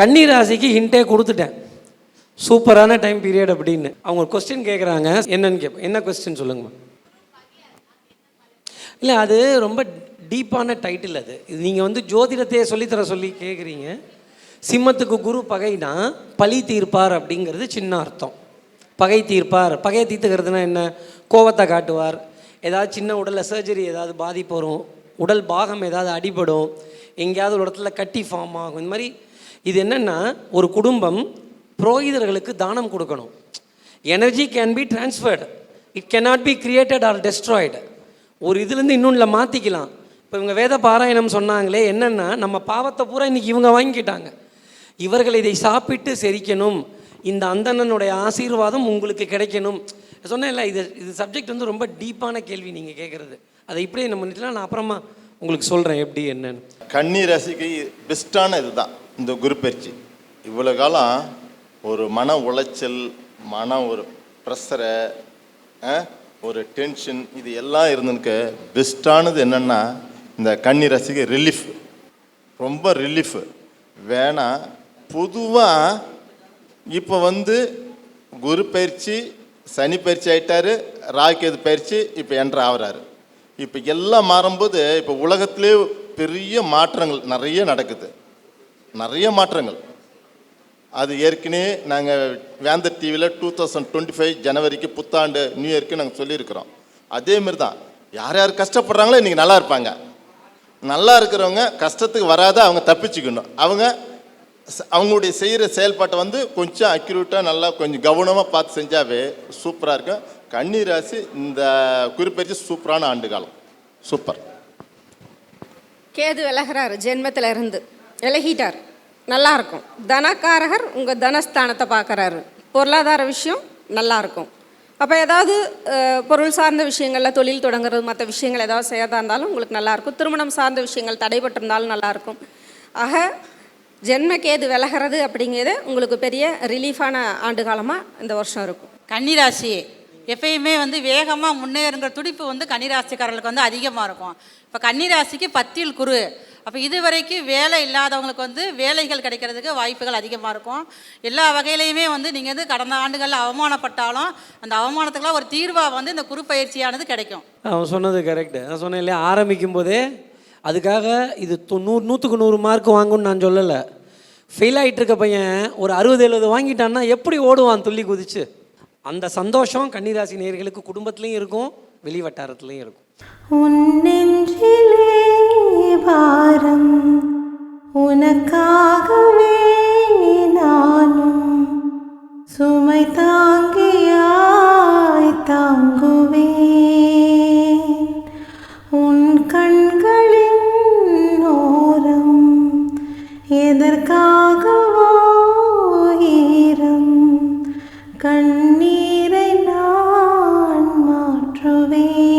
கன்னி ராசிக்கு ஹிண்டே கொடுத்துட்டேன். சூப்பரான டைம் பீரியட் அப்படின்னு. அவங்க ஒரு கொஸ்டின் கேட்குறாங்க என்னன்னு கேட்பேன் என்ன கொஸ்டின் சொல்லுங்கம்மா இல்லை அது ரொம்ப டீப்பான டைட்டில் அது. இது நீங்கள் வந்து ஜோதிடத்தையே சொல்லித்தர சொல்லி கேட்குறீங்க சிம்மத்துக்கு குரு பகைனா பழி தீர்ப்பார் அப்படிங்கிறது சின்ன அர்த்தம். பகை தீர்ப்பார். பகையை தீர்த்துக்கிறதுனா என்ன? கோவத்தை காட்டுவார். ஏதாவது சின்ன உடலில் சர்ஜரி ஏதாவது பாதிப்பு வரும். உடல் பாகம் ஏதாவது அடிபடும். எங்கேயாவது ஒரு இடத்துல கட்டி ஃபார்ம் ஆகும். இந்த மாதிரி இது என்னென்னா ஒரு குடும்பம் புரோகிதர்களுக்கு தானம் கொடுக்கணும். Energy can be transferred it cannot be created or destroyed ஒரு இதுலேருந்து இன்னொன்றில் மாற்றிக்கலாம் இப்போ இவங்க வேத பாராயணம் சொன்னாங்களே என்னென்னா நம்ம பாவத்தை பூரா இன்னைக்கு இவங்க வாங்கிக்கிட்டாங்க. இவர்கள் இதை சாப்பிட்டு செரிக்கணும். இந்த அந்தணனுடைய ஆசீர்வாதம் உங்களுக்கு கிடைக்கணும். சொன்னேன்ல இது இது சப்ஜெக்ட் வந்து ரொம்ப டீப்பான கேள்வி நீங்கள் கேட்குறது அதை இப்படியே நம்ம நான் அப்புறமா உங்களுக்கு சொல்கிறேன் எப்படி என்னன்னு. கண்ணீர் ரசிகை பெஸ்ட்டான இதுதான். இந்த குரு பயிற்சி இவ்வளோ காலம் ஒரு மன உளைச்சல் மன ஒரு ப்ரெஷரை ஒரு டென்ஷன் இது எல்லாம் இருந்தனுக்கு பெஸ்ட்டானது என்னென்னா இந்த கன்னி ராசிக்கு ரிலீஃப் ரொம்ப ரிலீஃப் வேணாம் பொதுவாக இப்போ வந்து குரு பயிற்சி சனி பயிற்சி ஆகிட்டார் ராகேது பயிற்சி இப்போ என்ட்ரு ஆகிறாரு. இப்போ எல்லாம் மாறும்போது இப்போ உலகத்திலே பெரிய மாற்றங்கள் நிறைய நடக்குது. நிறைய மாற்றங்கள். அது ஏற்கனவே நாங்கள் வேந்தர் டிவியில் டூ தௌசண்ட் டுவெண்ட்டி ஃபைவ் ஜனவரிக்கு புத்தாண்டு நியூ இயர்க்கு நாங்கள் சொல்லியிருக்கிறோம். அதேமாரி தான் யார் யார் கஷ்டப்படுறாங்களோ இன்றைக்கி நல்லா இருப்பாங்க. நல்லா இருக்கிறவங்க கஷ்டத்துக்கு வராத அவங்க தப்பிச்சுக்கணும். அவங்க அவங்களுடைய செய்கிற செயல்பாட்டை வந்து கொஞ்சம் அக்யூரேட்டாக நல்லா கொஞ்சம் கவனமாக பார்த்து செஞ்சாவே சூப்பராக இருக்கும். கன்னி ராசி இந்த குறிப்பறிச்சு சூப்பரான ஆண்டு காலம். சூப்பர். கேது விலகிறாரு ஜென்மத்தில் இருந்து விலகிட்டார். நல்லாயிருக்கும் தனக்காரகர் உங்கள் தனஸ்தானத்தை பார்க்குறாரு. பொருளாதார விஷயம் நல்லா இருக்கும் அப்போ ஏதாவது பொருள் சார்ந்த விஷயங்களில் தொழில் தொடங்குறது மற்ற விஷயங்கள் ஏதாவது செய்யறதா இருந்தாலும் உங்களுக்கு நல்லாயிருக்கும் திருமணம் சார்ந்த விஷயங்கள் தடைபட்டிருந்தாலும் நல்லாயிருக்கும் ஆக ஜென்மக்கேது விலகிறது அப்படிங்கிறது உங்களுக்கு பெரிய ரிலீஃபான ஆண்டு காலமாக இந்த வருஷம் இருக்கும். கன்னிராசி எப்பயுமே வந்து வேகமாக முன்னேறுங்கிற துடிப்பு வந்து கன்னிராசிக்காரர்களுக்கு வந்து அதிகமாக இருக்கும். இப்போ கன்னிராசிக்கு பத்தில் குரு. அப்போ இதுவரைக்கும் வேலை இல்லாதவங்களுக்கு வந்து வேலைகள் கிடைக்கிறதுக்கு வாய்ப்புகள் அதிகமாக இருக்கும். எல்லா வகையிலையுமே வந்து நீங்கள் வந்து கடந்த ஆண்டுகளில் அவமானப்பட்டாலும் அந்த அவமானத்துக்கெல்லாம் ஒரு தீர்வாக வந்து இந்த குரு பயிற்சியானது கிடைக்கும். அவன் சொன்னது கரெக்டு நான் சொன்னேன் இல்லையா? ஆரம்பிக்கும் போதே அதுக்காக இது தொண்ணூறு நூற்றுக்கு நூறு மார்க் வாங்கும்னு நான் சொல்லலை. ஃபெயில் ஆகிட்டு இருக்க பையன் ஒரு அறுபது எழுபது வாங்கிட்டான்னா எப்படி ஓடுவான் துள்ளி குதிச்சு? அந்த சந்தோஷம் கன்னிராசி நேயர்களுக்கு குடும்பத்துலேயும் இருக்கும் வெளி வட்டாரத்துலேயும் இருக்கும். உன் பாரம் உனக்காகவே நானும் சுமை தாங்கியாய் தாங்குவேன். உன் கண்களின் ஓரம் எதற்காகவோ ஈரம் கண் Trove